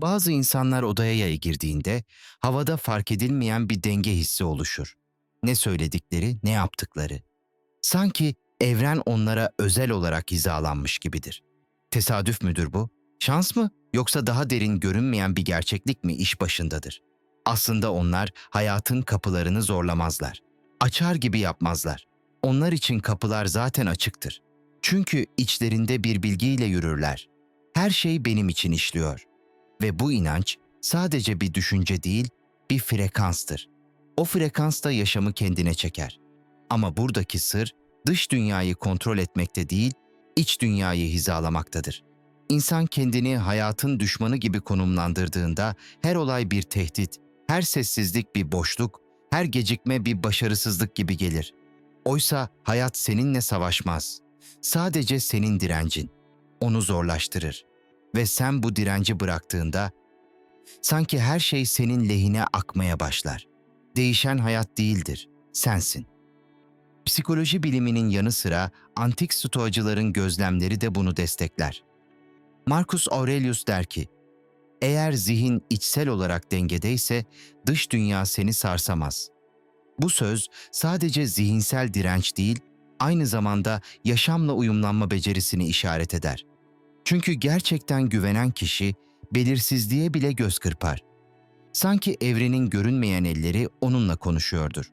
Bazı insanlar odaya girdiğinde havada fark edilmeyen bir denge hissi oluşur. Ne söyledikleri, ne yaptıkları. Sanki evren onlara özel olarak hizalanmış gibidir. Tesadüf müdür bu? Şans mı yoksa daha derin görünmeyen bir gerçeklik mi iş başındadır? Aslında onlar hayatın kapılarını zorlamazlar. Açar gibi yapmazlar. Onlar için kapılar zaten açıktır. Çünkü içlerinde bir bilgiyle yürürler. Her şey benim için işliyor. Ve bu inanç sadece bir düşünce değil, bir frekanstır. O frekans da yaşamı kendine çeker. Ama buradaki sır dış dünyayı kontrol etmekte değil, iç dünyayı hizalamaktadır. İnsan kendini hayatın düşmanı gibi konumlandırdığında her olay bir tehdit, her sessizlik bir boşluk, her gecikme bir başarısızlık gibi gelir. Oysa hayat seninle savaşmaz. Sadece senin direncin. Onu zorlaştırır. Ve sen bu direnci bıraktığında sanki her şey senin lehine akmaya başlar. Değişen hayat değildir, sensin. Psikoloji biliminin yanı sıra antik stoacıların gözlemleri de bunu destekler. Marcus Aurelius der ki, eğer zihin içsel olarak dengedeyse dış dünya seni sarsamaz. Bu söz sadece zihinsel direnç değil, aynı zamanda yaşamla uyumlanma becerisini işaret eder. Çünkü gerçekten güvenen kişi belirsizliğe bile göz kırpar. Sanki evrenin görünmeyen elleri onunla konuşuyordur.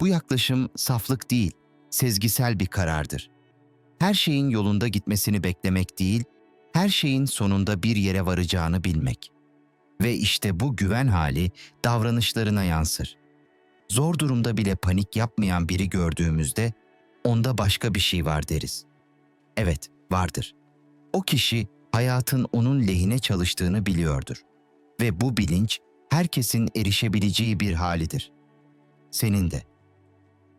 Bu yaklaşım saflık değil, sezgisel bir karardır. Her şeyin yolunda gitmesini beklemek değil, her şeyin sonunda bir yere varacağını bilmek. Ve işte bu güven hali davranışlarına yansır. Zor durumda bile panik yapmayan biri gördüğümüzde onda başka bir şey var deriz. Evet, vardır. O kişi hayatın onun lehine çalıştığını biliyordur. Ve bu bilinç herkesin erişebileceği bir halidir. Senin de.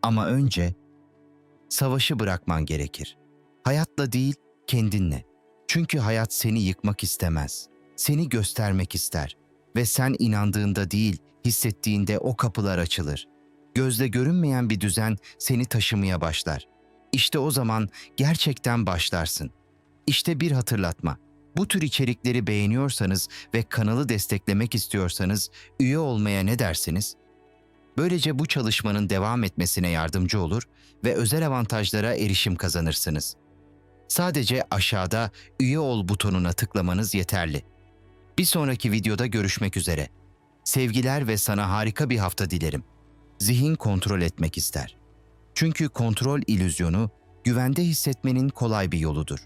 Ama önce savaşı bırakman gerekir. Hayatla değil, kendinle. Çünkü hayat seni yıkmak istemez. Seni göstermek ister. Ve sen inandığında değil, hissettiğinde o kapılar açılır. Gözle görünmeyen bir düzen seni taşımaya başlar. İşte o zaman gerçekten başlarsın. İşte bir hatırlatma. Bu tür içerikleri beğeniyorsanız ve kanalı desteklemek istiyorsanız üye olmaya ne dersiniz? Böylece bu çalışmanın devam etmesine yardımcı olur ve özel avantajlara erişim kazanırsınız. Sadece aşağıda üye ol butonuna tıklamanız yeterli. Bir sonraki videoda görüşmek üzere. Sevgiler ve sana harika bir hafta dilerim. Zihin kontrol etmek ister. Çünkü kontrol ilüzyonu güvende hissetmenin kolay bir yoludur.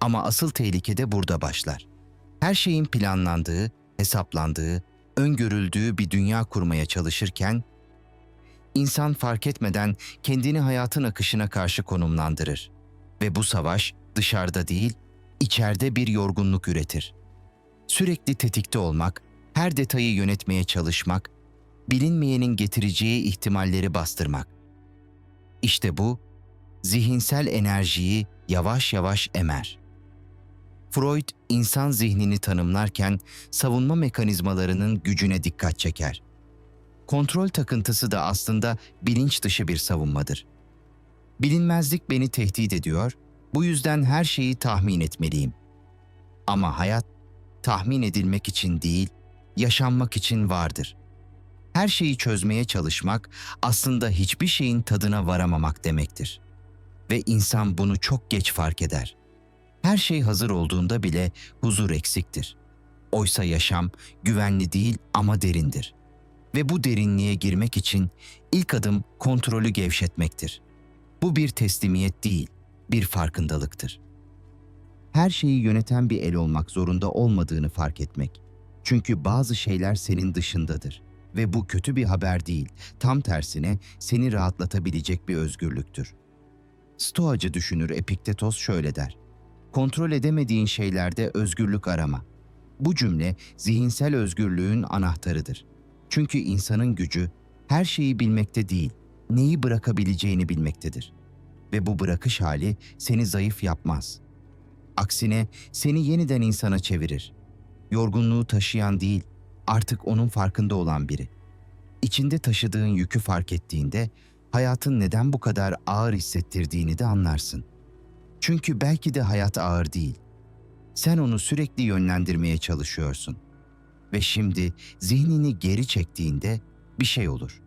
Ama asıl tehlike de burada başlar. Her şeyin planlandığı, hesaplandığı, öngörüldüğü bir dünya kurmaya çalışırken insan fark etmeden kendini hayatın akışına karşı konumlandırır ve bu savaş dışarıda değil, içeride bir yorgunluk üretir. Sürekli tetikte olmak, her detayı yönetmeye çalışmak, bilinmeyenin getireceği ihtimalleri bastırmak. İşte bu zihinsel enerjiyi yavaş yavaş emer. Freud insan zihnini tanımlarken savunma mekanizmalarının gücüne dikkat çeker. Kontrol takıntısı da aslında bilinç dışı bir savunmadır. Bilinmezlik beni tehdit ediyor, bu yüzden her şeyi tahmin etmeliyim. Ama hayat tahmin edilmek için değil, yaşanmak için vardır. Her şeyi çözmeye çalışmak aslında hiçbir şeyin tadına varamamak demektir. Ve insan bunu çok geç fark eder. Her şey hazır olduğunda bile huzur eksiktir. Oysa yaşam güvenli değil ama derindir. Ve bu derinliğe girmek için ilk adım kontrolü gevşetmektir. Bu bir teslimiyet değil, bir farkındalıktır. Her şeyi yöneten bir el olmak zorunda olmadığını fark etmek. Çünkü bazı şeyler senin dışındadır ve bu kötü bir haber değil, tam tersine seni rahatlatabilecek bir özgürlüktür. Stoacı düşünür Epiktetos şöyle der. Kontrol edemediğin şeylerde özgürlük arama. Bu cümle zihinsel özgürlüğün anahtarıdır. Çünkü insanın gücü her şeyi bilmekte değil, neyi bırakabileceğini bilmektedir. Ve bu bırakış hali seni zayıf yapmaz. Aksine seni yeniden insana çevirir. Yorgunluğu taşıyan değil, artık onun farkında olan biri. İçinde taşıdığın yükü fark ettiğinde hayatın neden bu kadar ağır hissettirdiğini de anlarsın. Çünkü belki de hayat ağır değil. Sen onu sürekli yönlendirmeye çalışıyorsun. Ve şimdi zihnini geri çektiğinde bir şey olur.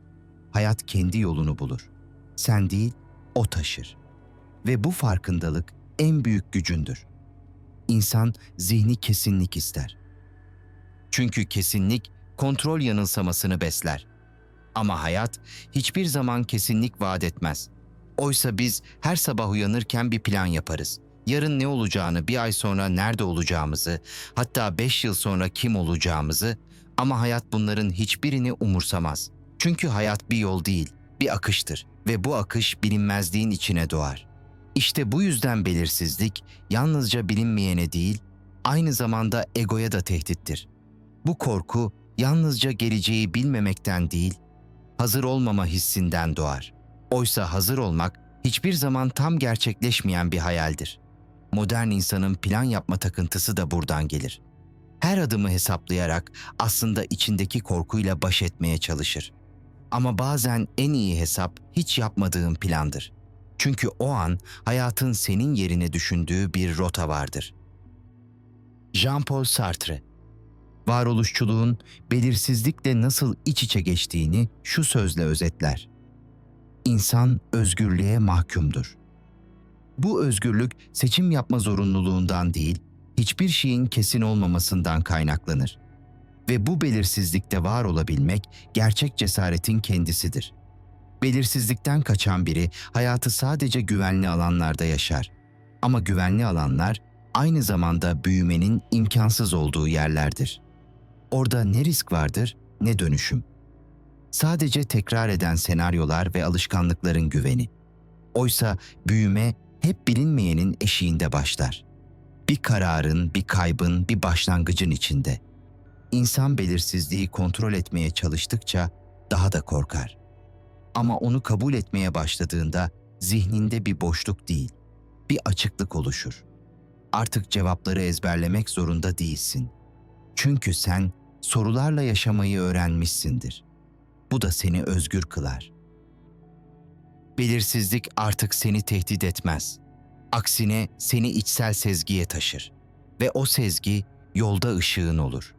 Hayat kendi yolunu bulur. Sen değil, o taşır. Ve bu farkındalık en büyük gücündür. İnsan zihni kesinlik ister. Çünkü kesinlik kontrol yanılsamasını besler. Ama hayat hiçbir zaman kesinlik vaat etmez. Oysa biz her sabah uyanırken bir plan yaparız. Yarın ne olacağını, bir ay sonra nerede olacağımızı, hatta beş yıl sonra kim olacağımızı ama hayat bunların hiçbirini umursamaz. Çünkü hayat bir yol değil, bir akıştır ve bu akış bilinmezliğin içine doğar. İşte bu yüzden belirsizlik yalnızca bilinmeyene değil, aynı zamanda egoya da tehdittir. Bu korku yalnızca geleceği bilmemekten değil, hazır olmama hissinden doğar. Oysa hazır olmak hiçbir zaman tam gerçekleşmeyen bir hayaldir. Modern insanın plan yapma takıntısı da buradan gelir. Her adımı hesaplayarak aslında içindeki korkuyla baş etmeye çalışır. Ama bazen en iyi hesap hiç yapmadığın plandır. Çünkü o an hayatın senin yerine düşündüğü bir rota vardır. Jean-Paul Sartre varoluşçuluğun belirsizlikle nasıl iç içe geçtiğini şu sözle özetler. İnsan özgürlüğe mahkumdur. Bu özgürlük seçim yapma zorunluluğundan değil, hiçbir şeyin kesin olmamasından kaynaklanır. Ve bu belirsizlikte var olabilmek gerçek cesaretin kendisidir. Belirsizlikten kaçan biri hayatı sadece güvenli alanlarda yaşar. Ama güvenli alanlar aynı zamanda büyümenin imkansız olduğu yerlerdir. Orada ne risk vardır ne dönüşüm. Sadece tekrar eden senaryolar ve alışkanlıkların güveni. Oysa büyüme hep bilinmeyenin eşiğinde başlar. Bir kararın, bir kaybın, bir başlangıcın içinde. İnsan belirsizliği kontrol etmeye çalıştıkça daha da korkar. Ama onu kabul etmeye başladığında zihninde bir boşluk değil, bir açıklık oluşur. Artık cevapları ezberlemek zorunda değilsin. Çünkü sen sorularla yaşamayı öğrenmişsindir. Bu da seni özgür kılar. Belirsizlik artık seni tehdit etmez. Aksine seni içsel sezgiye taşır ve o sezgi yolda ışığın olur.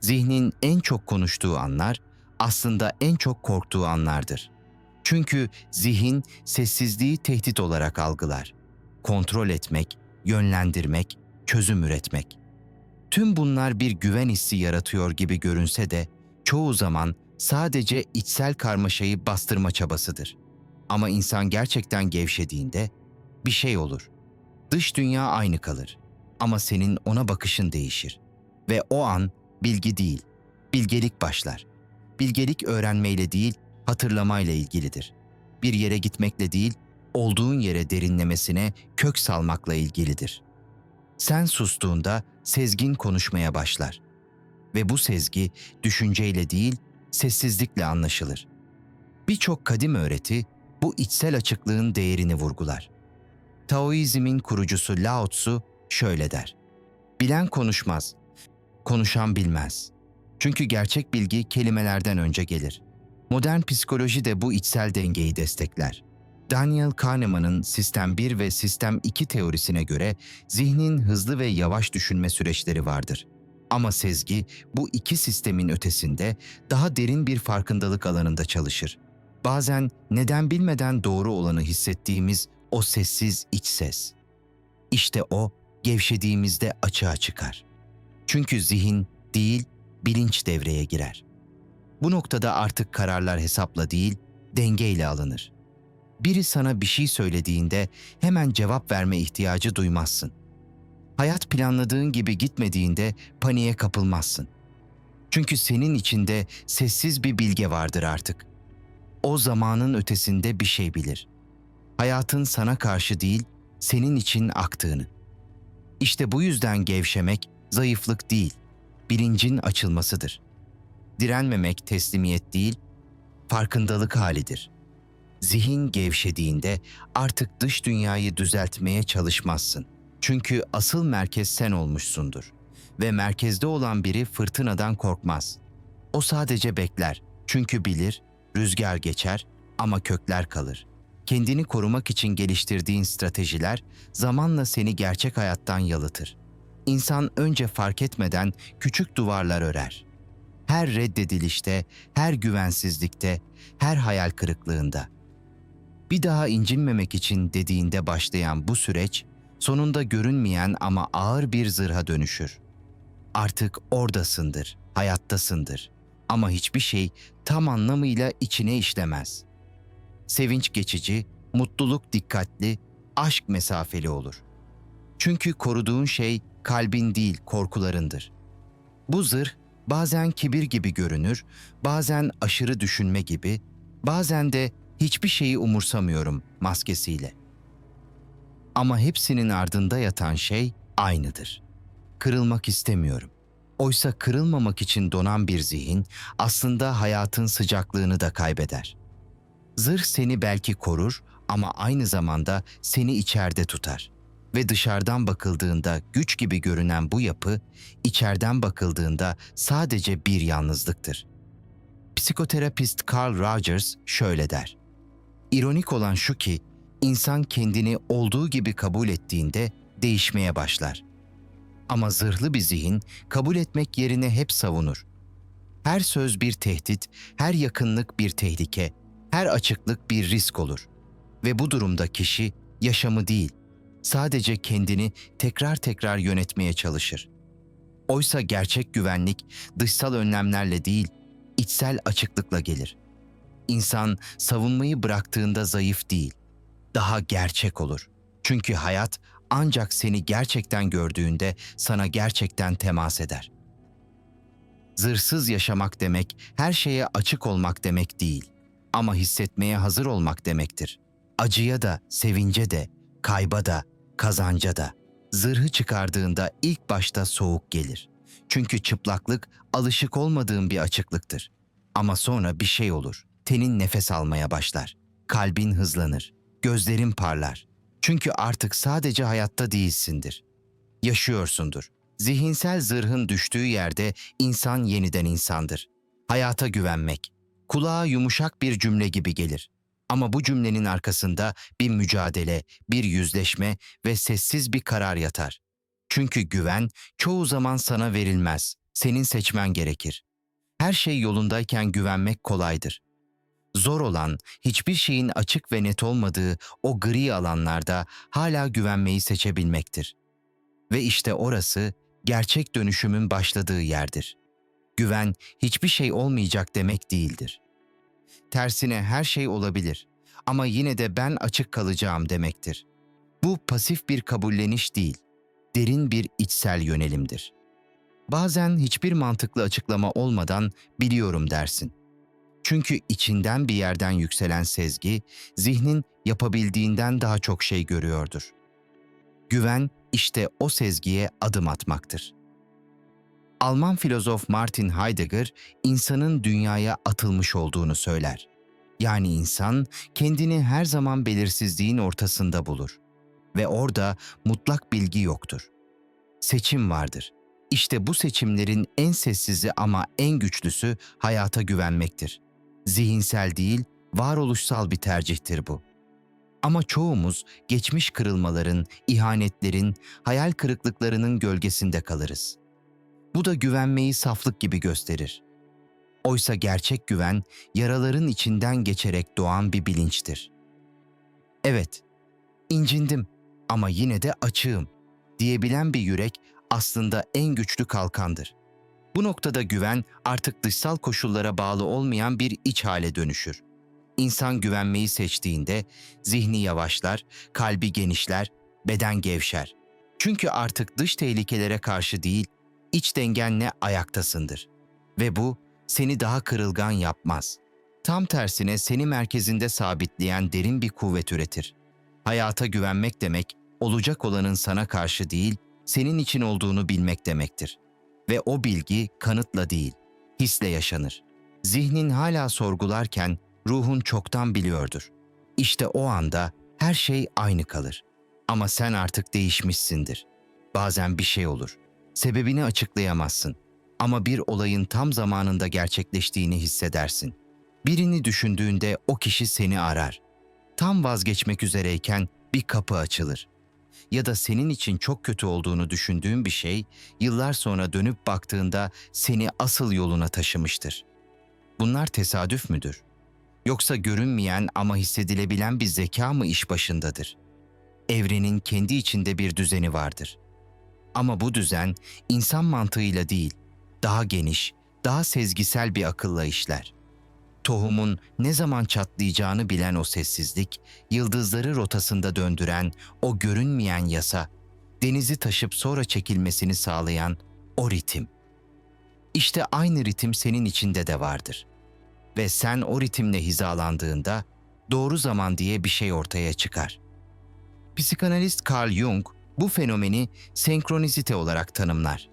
Zihnin en çok konuştuğu anlar aslında en çok korktuğu anlardır. Çünkü zihin sessizliği tehdit olarak algılar. Kontrol etmek, yönlendirmek, çözüm üretmek. Tüm bunlar bir güven hissi yaratıyor gibi görünse de çoğu zaman sadece içsel karmaşayı bastırma çabasıdır. Ama insan gerçekten gevşediğinde bir şey olur. Dış dünya aynı kalır ama senin ona bakışın değişir. Ve o an bilgi değil, bilgelik başlar. Bilgelik öğrenmeyle değil, hatırlamayla ilgilidir. Bir yere gitmekle değil, olduğun yere derinlemesine kök salmakla ilgilidir. Sen sustuğunda sezgin konuşmaya başlar. Ve bu sezgi düşünceyle değil, sessizlikle anlaşılır. Birçok kadim öğreti bu içsel açıklığın değerini vurgular. Taoizmin kurucusu Lao Tzu şöyle der. Bilen konuşmaz, konuşan bilmez. Çünkü gerçek bilgi kelimelerden önce gelir. Modern psikoloji de bu içsel dengeyi destekler. Daniel Kahneman'ın Sistem 1 ve Sistem 2 teorisine göre zihnin hızlı ve yavaş düşünme süreçleri vardır. Ama sezgi bu iki sistemin ötesinde daha derin bir farkındalık alanında çalışır. Bazen neden bilmeden doğru olanı hissettiğimiz o sessiz iç ses. İşte o gevşediğimizde açığa çıkar. Çünkü zihin değil, bilinç devreye girer. Bu noktada artık kararlar hesapla değil, dengeyle alınır. Biri sana bir şey söylediğinde hemen cevap verme ihtiyacı duymazsın. Hayat planladığın gibi gitmediğinde paniğe kapılmazsın. Çünkü senin içinde sessiz bir bilge vardır artık. O zamanın ötesinde bir şey bilir. Hayatın sana karşı değil, senin için aktığını. İşte bu yüzden gevşemek zayıflık değil, bilincin açılmasıdır. Direnmemek teslimiyet değil, farkındalık halidir. Zihin gevşediğinde artık dış dünyayı düzeltmeye çalışmazsın. Çünkü asıl merkez sen olmuşsundur. Ve merkezde olan biri fırtınadan korkmaz. O sadece bekler. Çünkü bilir, rüzgar geçer ama kökler kalır. Kendini korumak için geliştirdiğin stratejiler zamanla seni gerçek hayattan yalıtır. İnsan önce fark etmeden küçük duvarlar örer. her reddedilişte, her güvensizlikte, her hayal kırıklığında. Bir daha incinmemek için dediğinde başlayan bu süreç sonunda görünmeyen ama ağır bir zırha dönüşür. Artık oradasındır, hayattasındır ama hiçbir şey tam anlamıyla içine işlemez. Sevinç geçici, mutluluk dikkatli, aşk mesafeli olur. Çünkü koruduğun şey kalbin değil korkularındır. Bu zırh bazen kibir gibi görünür, bazen aşırı düşünme gibi, bazen de hiçbir şeyi umursamıyorum maskesiyle. Ama hepsinin ardında yatan şey aynıdır. Kırılmak istemiyorum. Oysa kırılmamak için donan bir zihin aslında hayatın sıcaklığını da kaybeder. Zırh seni belki korur ama aynı zamanda seni içeride tutar. Ve dışarıdan bakıldığında güç gibi görünen bu yapı, içeriden bakıldığında sadece bir yalnızlıktır. Psikoterapist Carl Rogers şöyle der. İronik olan şu ki, insan kendini olduğu gibi kabul ettiğinde değişmeye başlar. Ama zırhlı bir zihin kabul etmek yerine hep savunur. Her söz bir tehdit, her yakınlık bir tehlike, her açıklık bir risk olur. Ve bu durumda kişi yaşamı değil, sadece kendini tekrar tekrar yönetmeye çalışır. Oysa gerçek güvenlik dışsal önlemlerle değil, içsel açıklıkla gelir. İnsan savunmayı bıraktığında zayıf değil, daha gerçek olur. Çünkü hayat ancak seni gerçekten gördüğünde sana gerçekten temas eder. Zırsız yaşamak demek her şeye açık olmak demek değil ama hissetmeye hazır olmak demektir. Acıya da, sevince de, kayba da, kazanca da. Zırhı çıkardığında ilk başta soğuk gelir. Çünkü çıplaklık alışık olmadığın bir açıklıktır. Ama sonra bir şey olur. Tenin nefes almaya başlar. Kalbin hızlanır. Gözlerin parlar. Çünkü artık sadece hayatta değilsindir. Yaşıyorsundur. Zihinsel zırhın düştüğü yerde insan yeniden insandır. Hayata güvenmek. Kulağa yumuşak bir cümle gibi gelir. Ama bu cümlenin arkasında bir mücadele, bir yüzleşme ve sessiz bir karar yatar. Çünkü güven çoğu zaman sana verilmez. Senin seçmen gerekir. Her şey yolundayken güvenmek kolaydır. Zor olan, hiçbir şeyin açık ve net olmadığı o gri alanlarda hala güvenmeyi seçebilmektir. Ve işte orası gerçek dönüşümün başladığı yerdir. Güven hiçbir şey olmayacak demek değildir. Tersine her şey olabilir ama yine de ben açık kalacağım demektir. Bu pasif bir kabulleniş değil, derin bir içsel yönelimdir. Bazen hiçbir mantıklı açıklama olmadan biliyorum dersin. Çünkü içinden bir yerden yükselen sezgi, zihnin yapabildiğinden daha çok şey görüyordur. Güven işte o sezgiye adım atmaktır. Alman filozof Martin Heidegger, insanın dünyaya atılmış olduğunu söyler. Yani insan kendini her zaman belirsizliğin ortasında bulur ve orada mutlak bilgi yoktur. Seçim vardır. İşte bu seçimlerin en sessizi ama en güçlüsü hayata güvenmektir. Zihinsel değil, varoluşsal bir tercihtir bu. Ama çoğumuz geçmiş kırılmaların, ihanetlerin, hayal kırıklıklarının gölgesinde kalırız. Bu da güvenmeyi saflık gibi gösterir. Oysa gerçek güven yaraların içinden geçerek doğan bir bilinçtir. Evet, incindim ama yine de açığım diyebilen bir yürek aslında en güçlü kalkandır. Bu noktada güven artık dışsal koşullara bağlı olmayan bir iç hale dönüşür. İnsan güvenmeyi seçtiğinde zihni yavaşlar, kalbi genişler, beden gevşer. Çünkü artık dış tehlikelere karşı değil, iç dengenle ayaktasındır. Ve bu seni daha kırılgan yapmaz. Tam tersine seni merkezinde sabitleyen derin bir kuvvet üretir. Hayata güvenmek demek, olacak olanın sana karşı değil, senin için olduğunu bilmek demektir. Ve o bilgi kanıtla değil, hisle yaşanır. Zihnin hala sorgularken ruhun çoktan biliyordur. İşte o anda her şey aynı kalır. Ama sen artık değişmişsindir. Bazen bir şey olur. Sebebini açıklayamazsın. Ama bir olayın tam zamanında gerçekleştiğini hissedersin. Birini düşündüğünde o kişi seni arar. Tam vazgeçmek üzereyken bir kapı açılır. Ya da senin için çok kötü olduğunu düşündüğün bir şey yıllar sonra dönüp baktığında seni asıl yoluna taşımıştır. Bunlar tesadüf müdür? Yoksa görünmeyen ama hissedilebilen bir zeka mı iş başındadır? Evrenin kendi içinde bir düzeni vardır. Ama bu düzen insan mantığıyla değil, daha geniş, daha sezgisel bir akılla işler. Tohumun ne zaman çatlayacağını bilen o sessizlik, yıldızları rotasında döndüren o görünmeyen yasa, denizi taşıp sonra çekilmesini sağlayan o ritim. İşte aynı ritim senin içinde de vardır. Ve sen o ritimle hizalandığında doğru zaman diye bir şey ortaya çıkar. Psikanalist Carl Jung bu fenomeni senkronizite olarak tanımlar.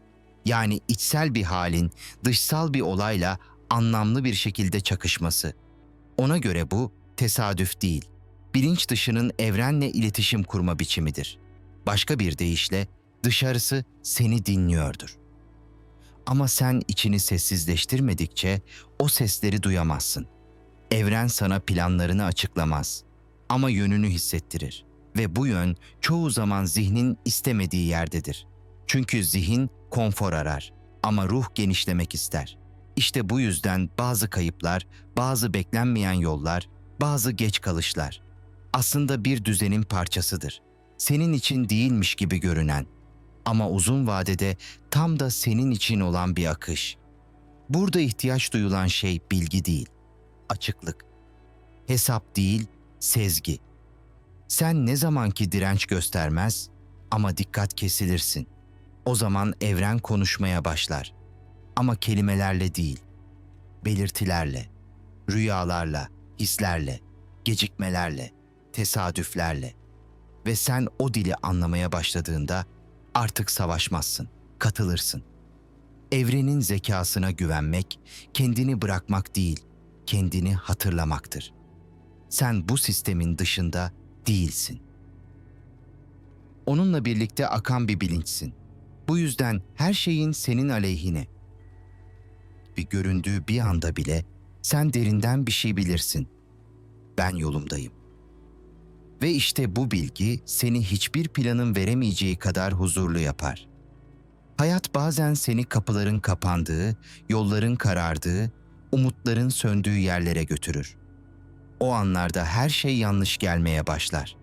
Yani içsel bir halin dışsal bir olayla anlamlı bir şekilde çakışması. Ona göre bu tesadüf değil, bilinç dışının evrenle iletişim kurma biçimidir. Başka bir deyişle dışarısı seni dinliyordur. Ama sen içini sessizleştirmedikçe o sesleri duyamazsın. Evren sana planlarını açıklamaz ama yönünü hissettirir ve bu yön çoğu zaman zihnin istemediği yerdedir. Çünkü zihin konfor arar ama ruh genişlemek ister. İşte bu yüzden bazı kayıplar, bazı beklenmeyen yollar, bazı geç kalışlar aslında bir düzenin parçasıdır. Senin için değilmiş gibi görünen ama uzun vadede tam da senin için olan bir akış. Burada ihtiyaç duyulan şey bilgi değil, açıklık. Hesap değil, sezgi. Sen ne zamanki direnç göstermez ama dikkat kesilirsin. O zaman evren konuşmaya başlar. Ama kelimelerle değil, belirtilerle, rüyalarla, hislerle, gecikmelerle, tesadüflerle. Ve sen o dili anlamaya başladığında artık savaşmazsın, katılırsın. Evrenin zekasına güvenmek, kendini bırakmak değil, kendini hatırlamaktır. Sen bu sistemin dışında değilsin. Onunla birlikte akan bir bilinçsin. Bu yüzden her şeyin senin aleyhine. Bir göründüğü bir anda bile sen derinden bir şey bilirsin. Ben yolumdayım. Ve işte bu bilgi seni hiçbir planın veremeyeceği kadar huzurlu yapar. Hayat bazen seni kapıların kapandığı, yolların karardığı, umutların söndüğü yerlere götürür. O anlarda her şey yanlış gelmeye başlar.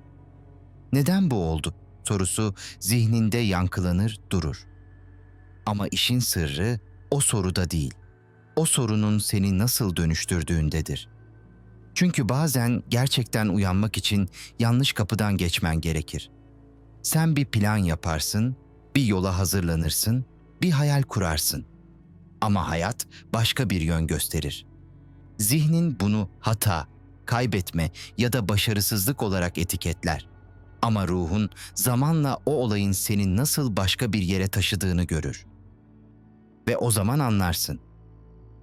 Neden bu oldu sorusu zihninde yankılanır durur. Ama işin sırrı o soruda değil. O sorunun seni nasıl dönüştürdüğündedir. Çünkü bazen gerçekten uyanmak için yanlış kapıdan geçmen gerekir. Sen bir plan yaparsın, bir yola hazırlanırsın, bir hayal kurarsın. Ama hayat başka bir yön gösterir. Zihnin bunu hata, kaybetme ya da başarısızlık olarak etiketler. Ama ruhun zamanla o olayın seni nasıl başka bir yere taşıdığını görür. Ve o zaman anlarsın.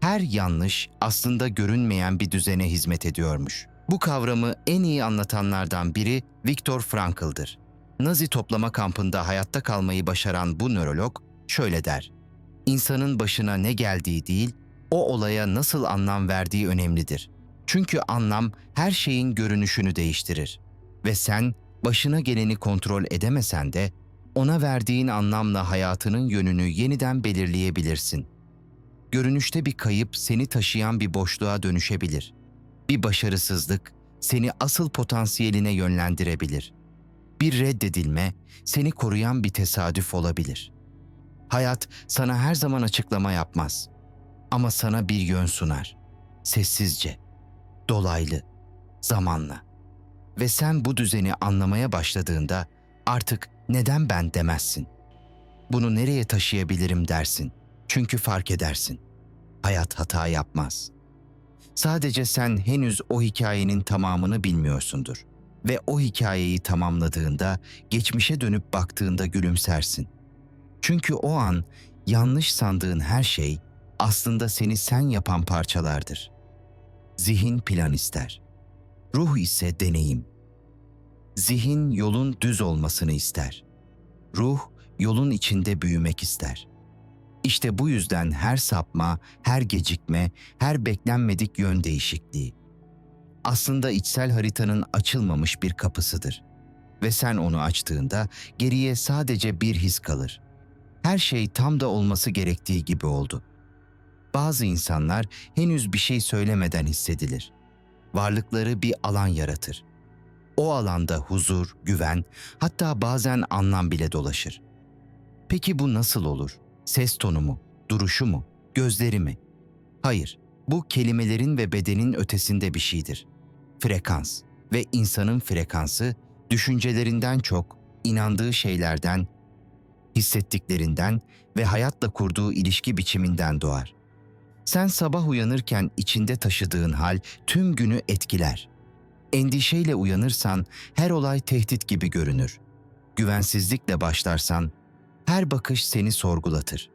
Her yanlış aslında görünmeyen bir düzene hizmet ediyormuş. Bu kavramı en iyi anlatanlardan biri Viktor Frankl'dır. Nazi toplama kampında hayatta kalmayı başaran bu nörolog şöyle der. İnsanın başına ne geldiği değil, o olaya nasıl anlam verdiği önemlidir. Çünkü anlam her şeyin görünüşünü değiştirir. Ve sen başına geleni kontrol edemesen de ona verdiğin anlamla hayatının yönünü yeniden belirleyebilirsin. Görünüşte bir kayıp seni taşıyan bir boşluğa dönüşebilir. Bir başarısızlık seni asıl potansiyeline yönlendirebilir. Bir reddedilme seni koruyan bir tesadüf olabilir. Hayat sana her zaman açıklama yapmaz ama sana bir yön sunar. Sessizce, dolaylı, zamanla. Ve sen bu düzeni anlamaya başladığında artık neden ben demezsin. Bunu nereye taşıyabilirim dersin. Çünkü fark edersin. Hayat hata yapmaz. Sadece sen henüz o hikayenin tamamını bilmiyorsundur. Ve o hikayeyi tamamladığında, geçmişe dönüp baktığında gülümsersin. Çünkü o an yanlış sandığın her şey aslında seni sen yapan parçalardır. Zihin plan ister. Ruh ise deneyim. Zihin yolun düz olmasını ister. Ruh yolun içinde büyümek ister. İşte bu yüzden her sapma, her gecikme, her beklenmedik yön değişikliği aslında içsel haritanın açılmamış bir kapısıdır. Ve sen onu açtığında geriye sadece bir his kalır. Her şey tam da olması gerektiği gibi oldu. Bazı insanlar henüz bir şey söylemeden hissedilir. Varlıkları bir alan yaratır. O alanda huzur, güven, hatta bazen anlam bile dolaşır. Peki bu nasıl olur? Ses tonu mu? Duruşu mu? Gözleri mi? Hayır, bu kelimelerin ve bedenin ötesinde bir şeydir. Frekans ve insanın frekansı düşüncelerinden çok inandığı şeylerden, hissettiklerinden ve hayatla kurduğu ilişki biçiminden doğar. Sen sabah uyanırken içinde taşıdığın hal tüm günü etkiler. Endişeyle uyanırsan her olay tehdit gibi görünür. Güvensizlikle başlarsan her bakış seni sorgulatır.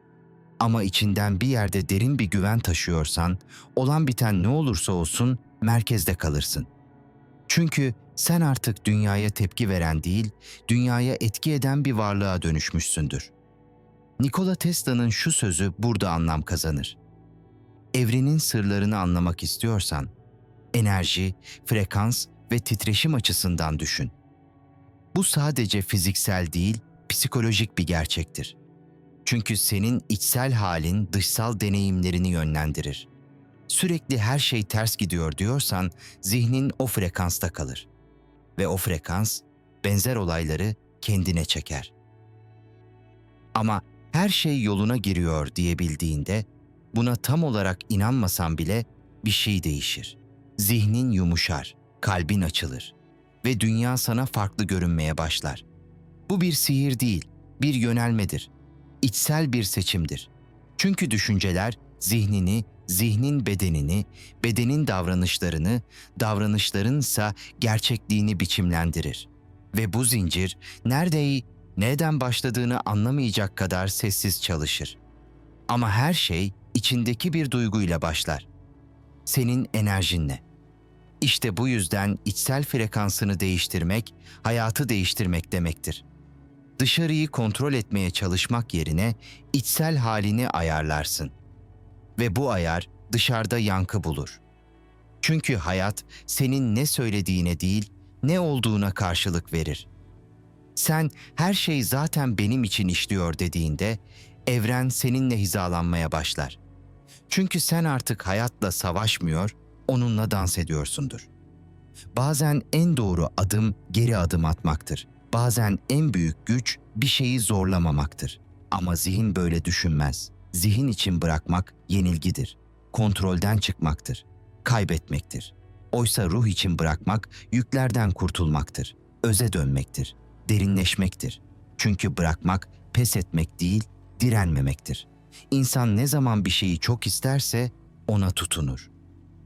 Ama içinden bir yerde derin bir güven taşıyorsan, olan biten ne olursa olsun merkezde kalırsın. Çünkü sen artık dünyaya tepki veren değil, dünyaya etki eden bir varlığa dönüşmüşsündür. Nikola Tesla'nın şu sözü burada anlam kazanır. Evrenin sırlarını anlamak istiyorsan, enerji, frekans ve titreşim açısından düşün. Bu sadece fiziksel değil, psikolojik bir gerçektir. Çünkü senin içsel halin dışsal deneyimlerini yönlendirir. Sürekli her şey ters gidiyor diyorsan zihnin o frekansta kalır. Ve o frekans benzer olayları kendine çeker. Ama her şey yoluna giriyor diyebildiğinde buna tam olarak inanmasan bile bir şey değişir. Zihnin yumuşar, kalbin açılır ve dünya sana farklı görünmeye başlar. Bu bir sihir değil, bir yönelmedir. İçsel bir seçimdir. Çünkü düşünceler zihnini, zihnin bedenini, bedenin davranışlarını, davranışların ise gerçekliğini biçimlendirir. Ve bu zincir neredeyi, neden başladığını anlamayacak kadar sessiz çalışır. Ama her şey içindeki bir duyguyla başlar. Senin enerjinle. İşte bu yüzden içsel frekansını değiştirmek, hayatı değiştirmek demektir. Dışarıyı kontrol etmeye çalışmak yerine içsel halini ayarlarsın. Ve bu ayar dışarıda yankı bulur. Çünkü hayat senin ne söylediğine değil, ne olduğuna karşılık verir. Sen her şey zaten benim için işliyor dediğinde evren seninle hizalanmaya başlar. Çünkü sen artık hayatla savaşmıyor, onunla dans ediyorsundur. Bazen en doğru adım geri adım atmaktır. Bazen en büyük güç bir şeyi zorlamamaktır. Ama zihin böyle düşünmez. Zihin için bırakmak yenilgidir. Kontrolden çıkmaktır. Kaybetmektir. Oysa ruh için bırakmak yüklerden kurtulmaktır. Öze dönmektir. Derinleşmektir. Çünkü bırakmak pes etmek değil, direnmemektir. İnsan ne zaman bir şeyi çok isterse ona tutunur.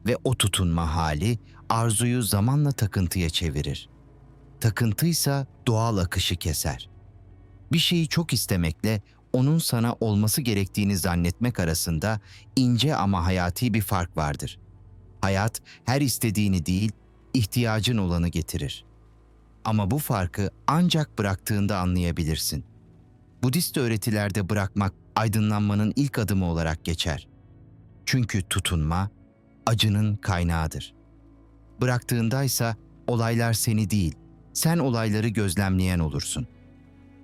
Ve o tutunma hali arzuyu zamanla takıntıya çevirir. Takıntıysa doğal akışı keser. Bir şeyi çok istemekle onun sana olması gerektiğini zannetmek arasında ince ama hayati bir fark vardır. Hayat her istediğini değil, ihtiyacın olanı getirir. Ama bu farkı ancak bıraktığında anlayabilirsin. Budist öğretilerde bırakmak aydınlanmanın ilk adımı olarak geçer. Çünkü tutunma acının kaynağıdır. Bıraktığında ise olaylar seni değil, sen olayları gözlemleyen olursun.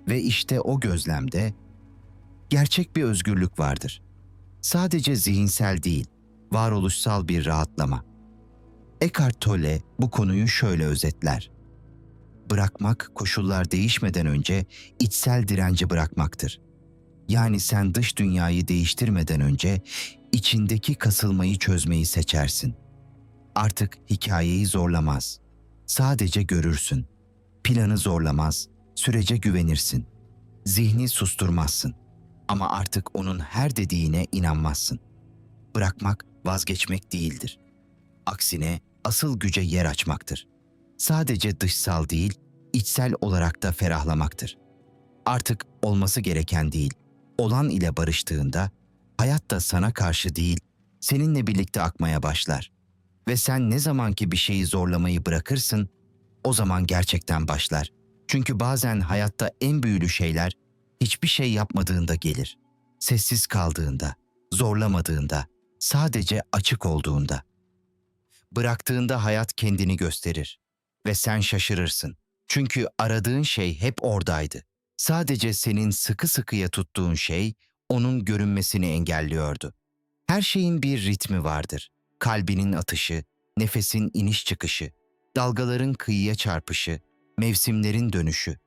Ve işte o gözlemde gerçek bir özgürlük vardır. Sadece zihinsel değil, varoluşsal bir rahatlama. Eckhart Tolle bu konuyu şöyle özetler. Bırakmak koşullar değişmeden önce içsel direnci bırakmaktır. Yani sen dış dünyayı değiştirmeden önce içindeki kasılmayı çözmeyi seçersin. Artık hikayeyi zorlamaz. Sadece görürsün. Planı zorlamaz, sürece güvenirsin. Zihni susturmazsın. Ama artık onun her dediğine inanmazsın. Bırakmak vazgeçmek değildir. Aksine asıl güce yer açmaktır. Sadece dışsal değil, içsel olarak da ferahlamaktır. Artık olması gereken değil, olan ile barıştığında hayat da sana karşı değil, seninle birlikte akmaya başlar. Ve sen ne zamanki bir şeyi zorlamayı bırakırsın, o zaman gerçekten başlar. Çünkü bazen hayatta en büyülü şeyler hiçbir şey yapmadığında gelir. Sessiz kaldığında, zorlamadığında, sadece açık olduğunda. Bıraktığında hayat kendini gösterir ve sen şaşırırsın. Çünkü aradığın şey hep oradaydı. Sadece senin sıkı sıkıya tuttuğun şey onun görünmesini engelliyordu. Her şeyin bir ritmi vardır. Kalbinin atışı, nefesin iniş çıkışı, dalgaların kıyıya çarpışı, mevsimlerin dönüşü.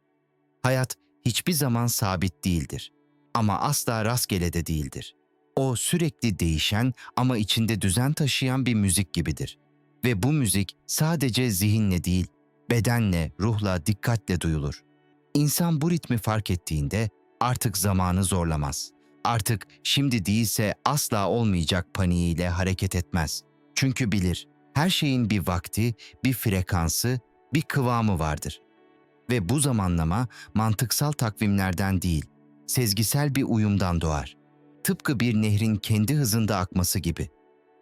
Hayat hiçbir zaman sabit değildir ama asla rastgele de değildir. O sürekli değişen ama içinde düzen taşıyan bir müzik gibidir. Ve bu müzik sadece zihinle değil, bedenle, ruhla, dikkatle duyulur. İnsan bu ritmi fark ettiğinde artık zamanı zorlamaz. Artık şimdi değilse asla olmayacak paniğiyle hareket etmez. Çünkü bilir, her şeyin bir vakti, bir frekansı, bir kıvamı vardır. Ve bu zamanlama mantıksal takvimlerden değil, sezgisel bir uyumdan doğar. Tıpkı bir nehrin kendi hızında akması gibi.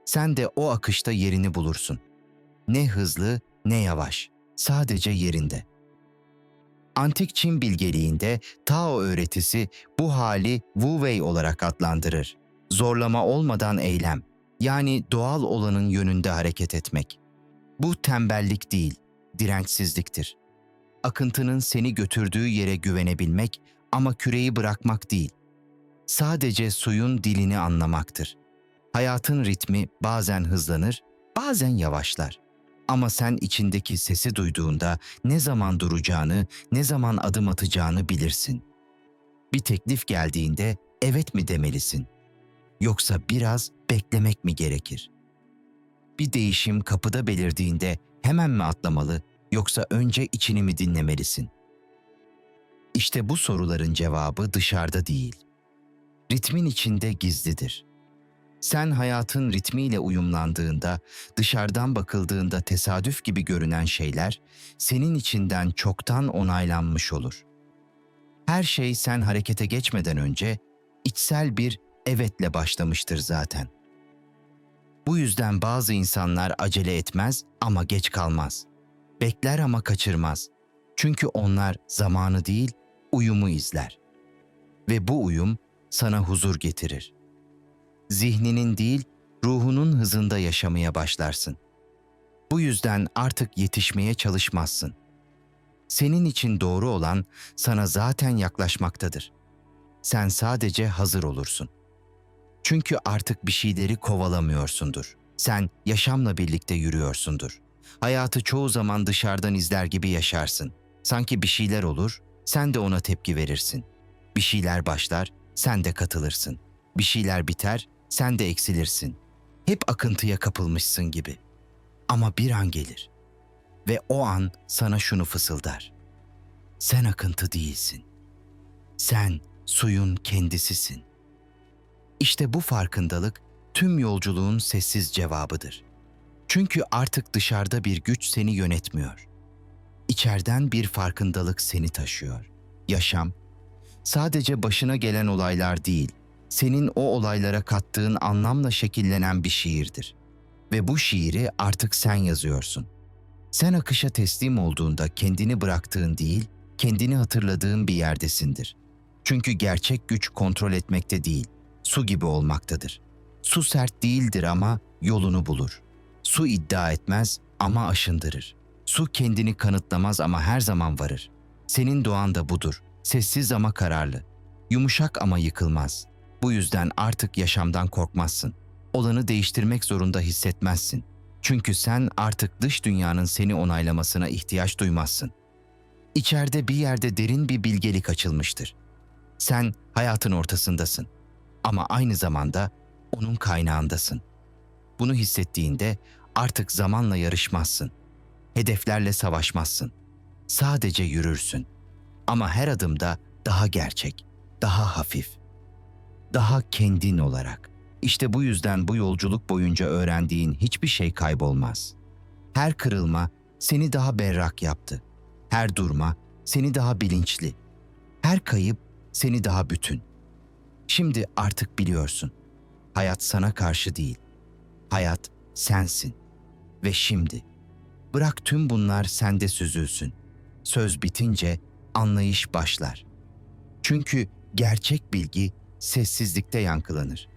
Sen de o akışta yerini bulursun. Ne hızlı ne yavaş, sadece yerinde. Antik Çin bilgeliğinde Tao öğretisi bu hali Wu Wei olarak adlandırır. Zorlama olmadan eylem, yani doğal olanın yönünde hareket etmek. Bu tembellik değil, dirençsizliktir. Akıntının seni götürdüğü yere güvenebilmek ama küreyi bırakmak değil. Sadece suyun dilini anlamaktır. Hayatın ritmi bazen hızlanır, bazen yavaşlar. Ama sen içindeki sesi duyduğunda ne zaman duracağını, ne zaman adım atacağını bilirsin. Bir teklif geldiğinde evet mi demelisin? Yoksa biraz beklemek mi gerekir? Bir değişim kapıda belirdiğinde hemen mi atlamalı yoksa önce içini mi dinlemelisin? İşte bu soruların cevabı dışarıda değil. Ritmin içinde gizlidir. Sen hayatın ritmiyle uyumlandığında, dışarıdan bakıldığında tesadüf gibi görünen şeyler senin içinden çoktan onaylanmış olur. Her şey sen harekete geçmeden önce içsel bir evetle başlamıştır zaten. Bu yüzden bazı insanlar acele etmez ama geç kalmaz. Bekler ama kaçırmaz. Çünkü onlar zamanı değil, uyumu izler. Ve bu uyum sana huzur getirir. Zihninin değil, ruhunun hızında yaşamaya başlarsın. Bu yüzden artık yetişmeye çalışmazsın. Senin için doğru olan sana zaten yaklaşmaktadır. Sen sadece hazır olursun. Çünkü artık bir şeyleri kovalamıyorsundur. Sen yaşamla birlikte yürüyorsundur. Hayatı çoğu zaman dışarıdan izler gibi yaşarsın. Sanki bir şeyler olur, sen de ona tepki verirsin. Bir şeyler başlar, sen de katılırsın. Bir şeyler biter, sen de eksilirsin. Hep akıntıya kapılmışsın gibi. Ama bir an gelir ve o an sana şunu fısıldar. Sen akıntı değilsin. Sen suyun kendisisin. İşte bu farkındalık tüm yolculuğun sessiz cevabıdır. Çünkü artık dışarıda bir güç seni yönetmiyor. İçeriden bir farkındalık seni taşıyor. Yaşam sadece başına gelen olaylar değil, senin o olaylara kattığın anlamla şekillenen bir şiirdir. Ve bu şiiri artık sen yazıyorsun. Sen akışa teslim olduğunda kendini bıraktığın değil, kendini hatırladığın bir yerdesindir. Çünkü gerçek güç kontrol etmekte değil, su gibi olmaktadır. Su sert değildir ama yolunu bulur. Su iddia etmez ama aşındırır. Su kendini kanıtlamaz ama her zaman varır. Senin doğan da budur. Sessiz ama kararlı. Yumuşak ama yıkılmaz. Bu yüzden artık yaşamdan korkmazsın. Olanı değiştirmek zorunda hissetmezsin. Çünkü sen artık dış dünyanın seni onaylamasına ihtiyaç duymazsın. İçeride bir yerde derin bir bilgelik açılmıştır. Sen hayatın ortasındasın ama aynı zamanda onun kaynağındasın. Bunu hissettiğinde artık zamanla yarışmazsın. Hedeflerle savaşmazsın. Sadece yürürsün. Ama her adımda daha gerçek, daha hafif, daha kendin olarak. İşte bu yüzden bu yolculuk boyunca öğrendiğin hiçbir şey kaybolmaz. Her kırılma seni daha berrak yaptı. Her durma seni daha bilinçli. Her kayıp seni daha bütün. Şimdi artık biliyorsun. Hayat sana karşı değil. Hayat sensin. Ve şimdi bırak tüm bunlar sende süzülsün. Söz bitince anlayış başlar. Çünkü gerçek bilgi sessizlikte yankılanır.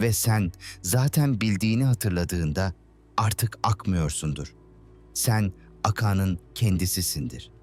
Ve sen zaten bildiğini hatırladığında artık akmıyorsundur. Sen akanın kendisisindir.''